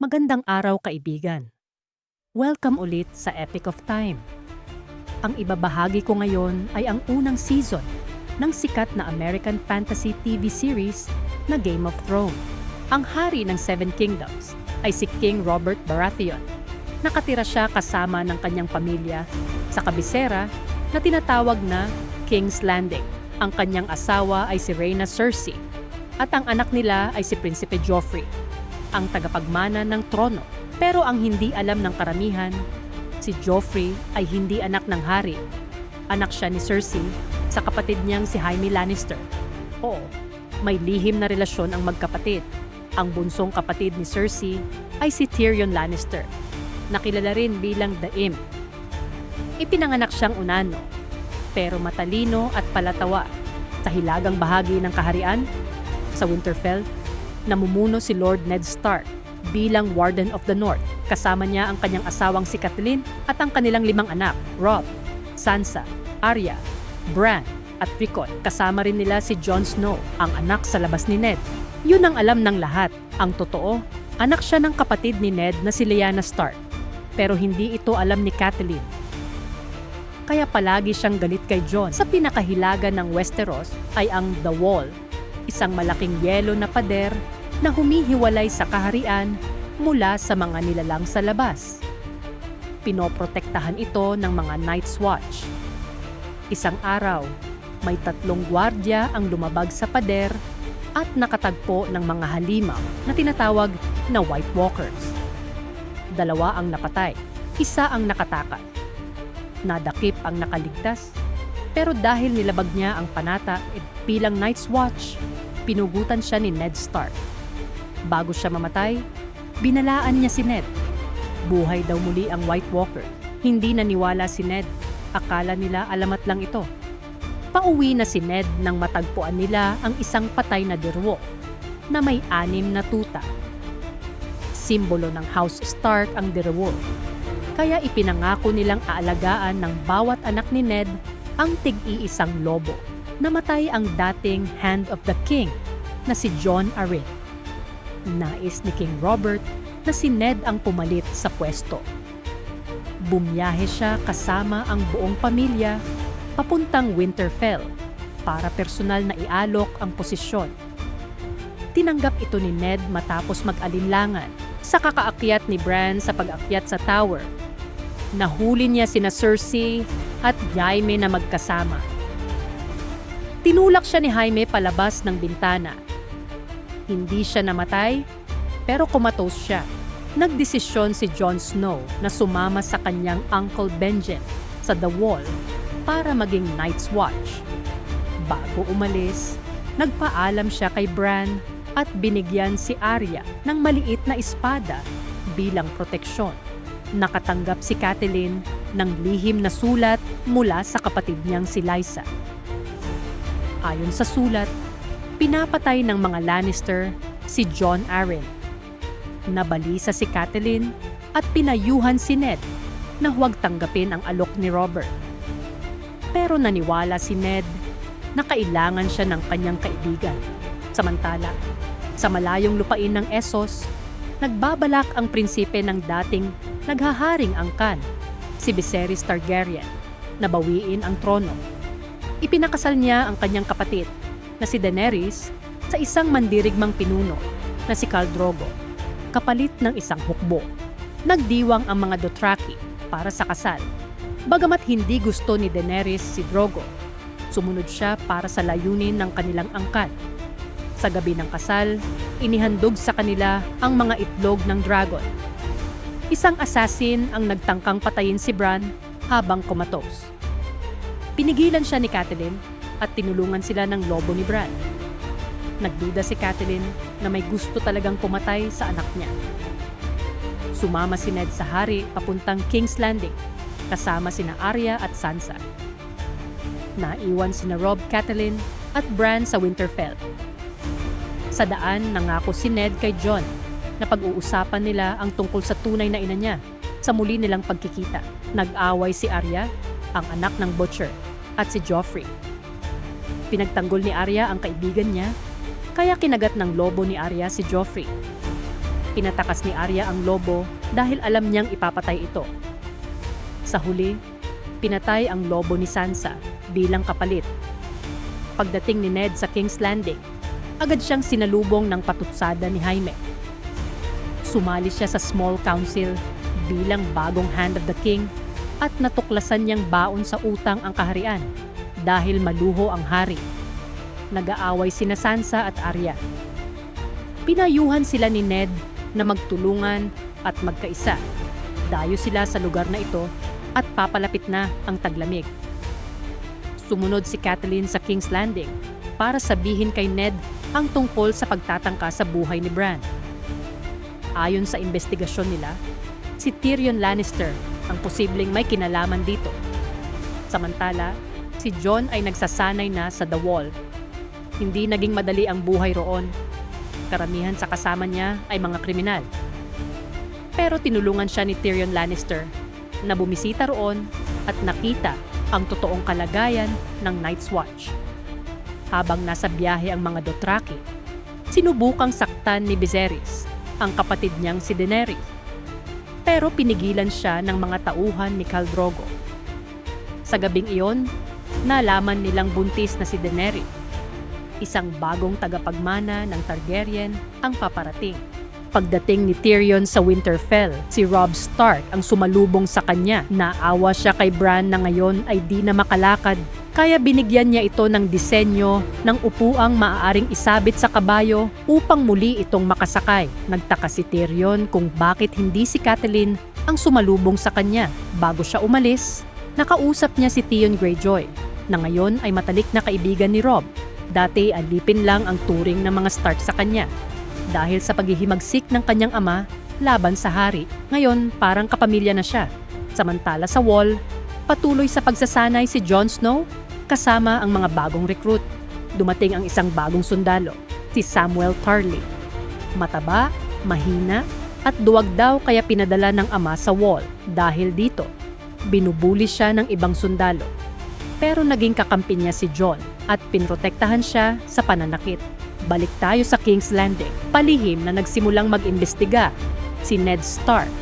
Magandang araw kaibigan. Welcome ulit sa Epic of Time. Ang ibabahagi ko ngayon ay ang unang season ng sikat na American fantasy TV series na Game of Thrones. Ang hari ng Seven Kingdoms ay si King Robert Baratheon. Nakatira siya kasama ng kanyang pamilya sa kabisera na tinatawag na King's Landing. Ang kanyang asawa ay si Reyna Cersei at ang anak nila ay si Prinsipe Joffrey ang tagapagmana ng trono. Pero ang hindi alam ng karamihan, si Joffrey ay hindi anak ng hari. Anak siya ni Cersei sa kapatid niyang si Jaime Lannister. Oo, may lihim na relasyon ang magkapatid. Ang bunsong kapatid ni Cersei ay si Tyrion Lannister, nakilala rin bilang The Imp. Ipinanganak siyang unano, pero matalino at palatawa. Sa hilagang bahagi ng kaharian, sa Winterfell, namumuno si Lord Ned Stark bilang Warden of the North. Kasama niya ang kanyang asawang si Catelyn at ang kanilang limang anak, Robb, Sansa, Arya, Bran, at Rickon. Kasama rin nila si Jon Snow, ang anak sa labas ni Ned. Yun ang alam ng lahat. Ang totoo, anak siya ng kapatid ni Ned na si Lyanna Stark. Pero hindi ito alam ni Catelyn. Kaya palagi siyang galit kay Jon. Sa pinakahilaga ng Westeros ay ang The Wall isang malaking yelo na pader na humihiwalay sa kaharian mula sa mga nilalang sa labas. Pinoprotektahan ito ng mga Night's Watch. Isang araw, may tatlong gwardya ang lumabag sa pader at nakatagpo ng mga halimaw na tinatawag na White Walkers. Dalawa ang napatay, isa ang nakatakat. Nadakip ang nakaligtas, pero dahil nilabag niya ang panata at bilang Night's Watch, pinugutan siya ni Ned Stark. Bago siya mamatay, binalaan niya si Ned. Buhay daw muli ang White Walker. Hindi naniwala si Ned. Akala nila alamat lang ito. Pauwi na si Ned nang matagpuan nila ang isang patay na dirwo na may anim na tuta. Simbolo ng House Stark ang dirwo. Kaya ipinangako nilang aalagaan ng bawat anak ni Ned ang tig-iisang lobo. Namatay ang dating Hand of the King na si John Arryn. Nais ni King Robert na si Ned ang pumalit sa pwesto. Bumiyahe siya kasama ang buong pamilya papuntang Winterfell para personal na ialok ang posisyon. Tinanggap ito ni Ned matapos mag-alinlangan sa kakaakyat ni Bran sa pag-akyat sa tower. Nahuli niya sina Cersei at Jaime na magkasama. Tinulak siya ni Jaime palabas ng bintana. Hindi siya namatay, pero kumatos siya. Nagdesisyon si Jon Snow na sumama sa kanyang Uncle Benjen sa The Wall para maging Night's Watch. Bago umalis, nagpaalam siya kay Bran at binigyan si Arya ng maliit na espada bilang proteksyon. Nakatanggap si Catelyn ng lihim na sulat mula sa kapatid niyang si Lysa. Ayon sa sulat, pinapatay ng mga Lannister si John Arryn. Nabalisa si Catelyn at pinayuhan si Ned na huwag tanggapin ang alok ni Robert. Pero naniwala si Ned na kailangan siya ng kanyang kaibigan. Samantala, sa malayong lupain ng Essos, nagbabalak ang prinsipe ng dating naghaharing angkan, si Viserys Targaryen, na bawiin ang trono. Ipinakasal niya ang kanyang kapatid na si Daenerys sa isang mandirigmang pinuno na si Khal Drogo, kapalit ng isang hukbo. Nagdiwang ang mga Dothraki para sa kasal. Bagamat hindi gusto ni Daenerys si Drogo, sumunod siya para sa layunin ng kanilang angkan. Sa gabi ng kasal, inihandog sa kanila ang mga itlog ng dragon. Isang assassin ang nagtangkang patayin si Bran habang kumatos. Pinigilan siya ni Catelyn at tinulungan sila ng lobo ni Bran. Nagduda si Catelyn na may gusto talagang pumatay sa anak niya. Sumama si Ned sa hari papuntang King's Landing kasama sina Arya at Sansa. Naiwan sina Robb Catelyn at Bran sa Winterfell. Sa daan, nangako si Ned kay Jon na pag-uusapan nila ang tungkol sa tunay na ina niya sa muli nilang pagkikita. Nag-away si Arya, ang anak ng Butcher, at si Joffrey. Pinagtanggol ni Arya ang kaibigan niya, kaya kinagat ng lobo ni Arya si Joffrey. Pinatakas ni Arya ang lobo dahil alam niyang ipapatay ito. Sa huli, pinatay ang lobo ni Sansa bilang kapalit. Pagdating ni Ned sa King's Landing, agad siyang sinalubong ng patutsada ni Jaime. Sumali siya sa small council bilang bagong hand of the king at natuklasan niyang baon sa utang ang kaharian dahil maluho ang hari. Nag-aaway sina Sansa at Arya. Pinayuhan sila ni Ned na magtulungan at magkaisa. Dayo sila sa lugar na ito at papalapit na ang taglamig. Sumunod si Kathleen sa King's Landing para sabihin kay Ned ang tungkol sa pagtatangka sa buhay ni Bran. Ayon sa investigasyon nila, si Tyrion Lannister ang posibleng may kinalaman dito. Samantala, si Jon ay nagsasanay na sa The Wall. Hindi naging madali ang buhay roon. Karamihan sa kasama niya ay mga kriminal. Pero tinulungan siya ni Tyrion Lannister na bumisita roon at nakita ang totoong kalagayan ng Night's Watch. Habang nasa biyahe ang mga Dothraki, sinubukang saktan ni Viserys ang kapatid niyang si Daenerys. Pero pinigilan siya ng mga tauhan ni Khal Drogo. Sa gabing iyon, nalaman nilang buntis na si Daenerys. Isang bagong tagapagmana ng Targaryen ang paparating. Pagdating ni Tyrion sa Winterfell, si Robb Stark ang sumalubong sa kanya. Naawa siya kay Bran na ngayon ay di na makalakad. Kaya binigyan niya ito ng disenyo ng upuang maaaring isabit sa kabayo upang muli itong makasakay. Nagtaka si Tyrion kung bakit hindi si Catelyn ang sumalubong sa kanya. Bago siya umalis, nakausap niya si Theon Greyjoy na ngayon ay matalik na kaibigan ni Robb. Dati alipin lang ang turing ng mga Stark sa kanya dahil sa paghihimagsik ng kanyang ama laban sa hari. Ngayon, parang kapamilya na siya. Samantala sa wall, patuloy sa pagsasanay si Jon Snow kasama ang mga bagong recruit. Dumating ang isang bagong sundalo, si Samuel Tarly. Mataba, mahina, at duwag daw kaya pinadala ng ama sa wall. Dahil dito, binubuli siya ng ibang sundalo. Pero naging kakampi niya si John at pinrotektahan siya sa pananakit. Balik tayo sa King's Landing. Palihim na nagsimulang mag-imbestiga si Ned Stark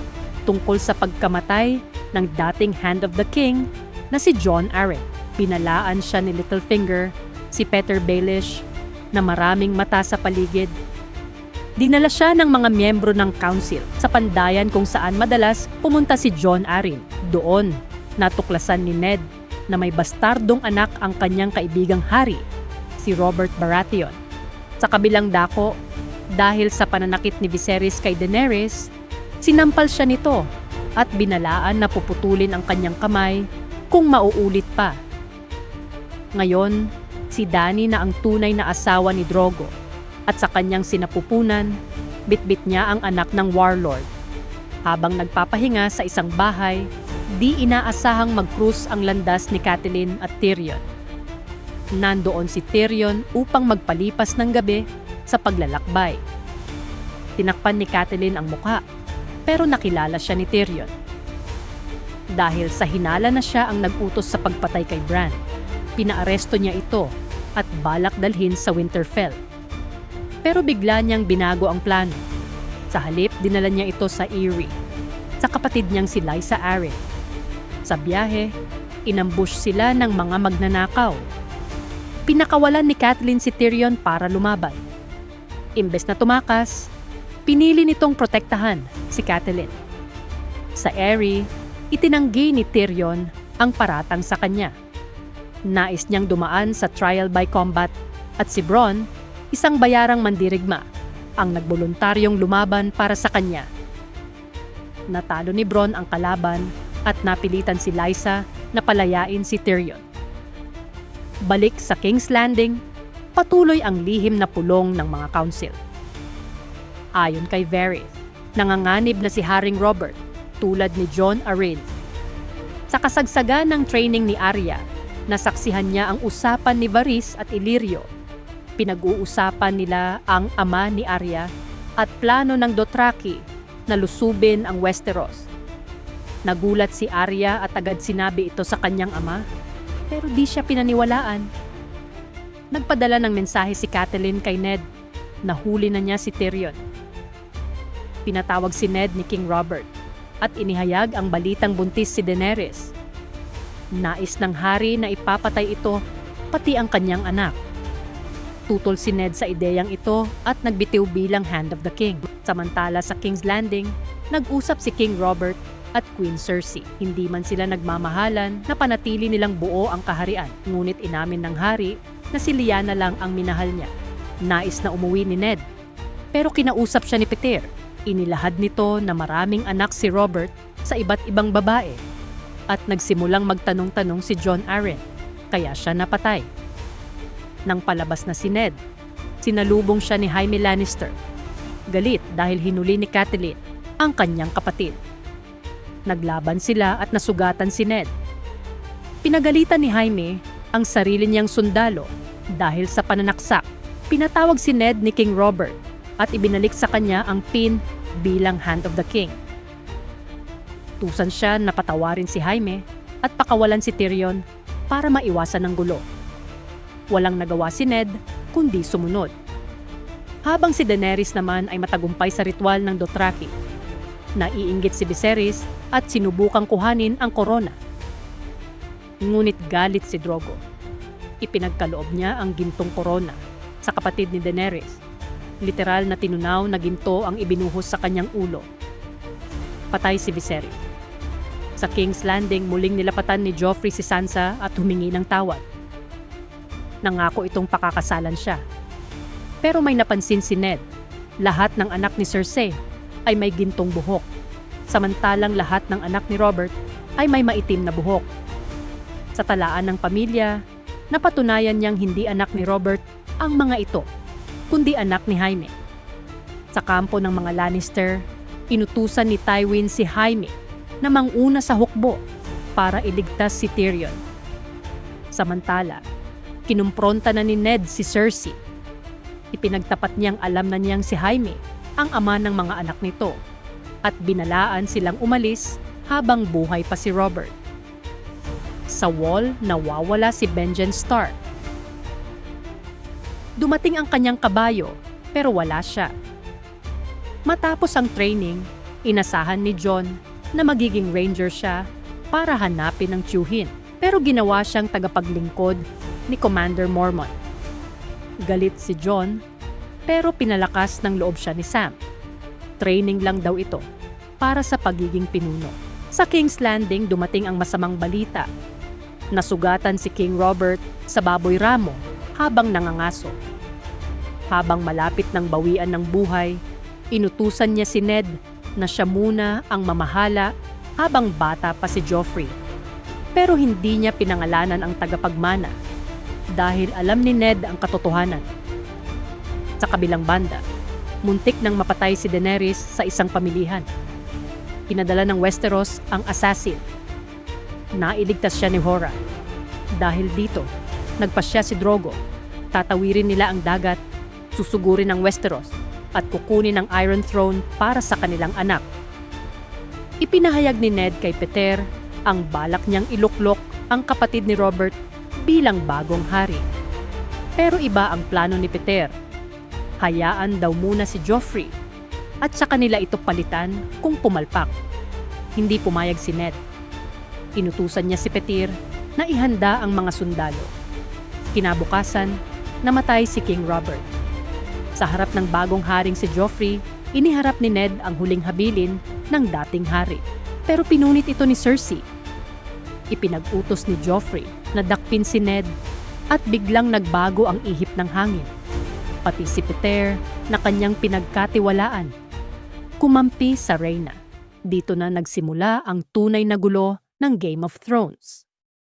tungkol sa pagkamatay ng dating Hand of the King na si John Arryn. Pinalaan siya ni Littlefinger, si Peter Baelish, na maraming mata sa paligid. Dinala siya ng mga miyembro ng council sa pandayan kung saan madalas pumunta si John Arryn. Doon, natuklasan ni Ned na may bastardong anak ang kanyang kaibigang hari, si Robert Baratheon. Sa kabilang dako, dahil sa pananakit ni Viserys kay Daenerys, sinampal siya nito at binalaan na puputulin ang kanyang kamay kung mauulit pa. Ngayon, si Dany na ang tunay na asawa ni Drogo at sa kanyang sinapupunan, bitbit niya ang anak ng warlord. Habang nagpapahinga sa isang bahay, di inaasahang mag-cruise ang landas ni Catelyn at Tyrion. Nandoon si Tyrion upang magpalipas ng gabi sa paglalakbay. Tinakpan ni Catelyn ang mukha, pero nakilala siya ni Tyrion. Dahil sa hinala na siya ang nag-utos sa pagpatay kay Bran, pinaaresto niya ito at balak dalhin sa Winterfell. Pero bigla niyang binago ang plano. Sa halip, dinala niya ito sa Erie, sa kapatid niyang si Lysa Arryn. Sa biyahe, inambush sila ng mga magnanakaw pinakawalan ni Kathleen si Tyrion para lumaban. Imbes na tumakas, pinili nitong protektahan si Catelyn. Sa Aerie, itinanggi ni Tyrion ang paratang sa kanya. Nais niyang dumaan sa trial by combat at si Bronn, isang bayarang mandirigma, ang nagboluntaryong lumaban para sa kanya. Natalo ni Bronn ang kalaban at napilitan si Lysa na palayain si Tyrion. Balik sa King's Landing, patuloy ang lihim na pulong ng mga council. Ayon kay Varys, nanganganib na si Haring Robert tulad ni John Arryn. Sa kasagsagan ng training ni Arya, nasaksihan niya ang usapan ni Varys at Illyrio. Pinag-uusapan nila ang ama ni Arya at plano ng Dothraki na lusubin ang Westeros. Nagulat si Arya at agad sinabi ito sa kanyang ama pero di siya pinaniwalaan. Nagpadala ng mensahe si Catelyn kay Ned. Nahuli na niya si Tyrion. Pinatawag si Ned ni King Robert at inihayag ang balitang buntis si Daenerys. Nais ng hari na ipapatay ito pati ang kanyang anak. Tutol si Ned sa ideyang ito at nagbitiw bilang Hand of the King. Samantala sa King's Landing, nag-usap si King Robert at Queen Cersei. Hindi man sila nagmamahalan na panatili nilang buo ang kaharian. Ngunit inamin ng hari na si Lyanna lang ang minahal niya. Nais na umuwi ni Ned. Pero kinausap siya ni Peter. Inilahad nito na maraming anak si Robert sa iba't ibang babae. At nagsimulang magtanong-tanong si John Arryn. Kaya siya napatay. Nang palabas na si Ned, sinalubong siya ni Jaime Lannister. Galit dahil hinuli ni Catelyn ang kanyang kapatid. Naglaban sila at nasugatan si Ned. Pinagalitan ni Jaime ang sarili niyang sundalo dahil sa pananaksak. Pinatawag si Ned ni King Robert at ibinalik sa kanya ang pin bilang Hand of the King. Tusan siya na patawarin si Jaime at pakawalan si Tyrion para maiwasan ng gulo. Walang nagawa si Ned kundi sumunod. Habang si Daenerys naman ay matagumpay sa ritual ng Dothraki, naiinggit si Viserys at sinubukang kuhanin ang korona. Ngunit galit si Drogo. Ipinagkaloob niya ang gintong korona sa kapatid ni Daenerys. Literal na tinunaw na ginto ang ibinuhos sa kanyang ulo. Patay si Viserys. Sa King's Landing, muling nilapatan ni Joffrey si Sansa at humingi ng tawad. Nangako itong pakakasalan siya. Pero may napansin si Ned. Lahat ng anak ni Cersei ay may gintong buhok. Samantalang lahat ng anak ni Robert ay may maitim na buhok. Sa talaan ng pamilya, napatunayan niyang hindi anak ni Robert ang mga ito, kundi anak ni Jaime. Sa kampo ng mga Lannister, inutusan ni Tywin si Jaime na manguna sa hukbo para iligtas si Tyrion. Samantala, kinumpronta na ni Ned si Cersei. Ipinagtapat niyang alam na niyang si Jaime ang ama ng mga anak nito at binalaan silang umalis habang buhay pa si Robert. Sa wall, nawawala si Benjen Stark. Dumating ang kanyang kabayo pero wala siya. Matapos ang training, inasahan ni John na magiging ranger siya para hanapin ang tiyuhin. Pero ginawa siyang tagapaglingkod ni Commander Mormon. Galit si John, pero pinalakas ng loob siya ni Sam. Training lang daw ito para sa pagiging pinuno. Sa King's Landing dumating ang masamang balita. Nasugatan si King Robert sa baboy ramo habang nangangaso. Habang malapit ng bawian ng buhay, inutusan niya si Ned na siya muna ang mamahala habang bata pa si Joffrey. Pero hindi niya pinangalanan ang tagapagmana dahil alam ni Ned ang katotohanan. Sa kabilang banda, muntik nang mapatay si Daenerys sa isang pamilihan. Pinadala ng Westeros ang assassin. Nailigtas siya ni Hora. Dahil dito, nagpasya si Drogo. Tatawirin nila ang dagat, susugurin ang Westeros, at kukunin ang Iron Throne para sa kanilang anak. Ipinahayag ni Ned kay Peter ang balak niyang iluklok ang kapatid ni Robert bilang bagong hari. Pero iba ang plano ni Peter. Hayaan daw muna si Joffrey at sa kanila ito palitan kung pumalpak. Hindi pumayag si Ned. Inutusan niya si Petir na ihanda ang mga sundalo. Kinabukasan, namatay si King Robert. Sa harap ng bagong haring si Joffrey, iniharap ni Ned ang huling habilin ng dating hari. Pero pinunit ito ni Cersei. Ipinag-utos ni Joffrey na dakpin si Ned at biglang nagbago ang ihip ng hangin. Pati si Peter na kanyang pinagkatiwalaan. Kumampi sa Reyna. Dito na nagsimula ang tunay na gulo ng Game of Thrones.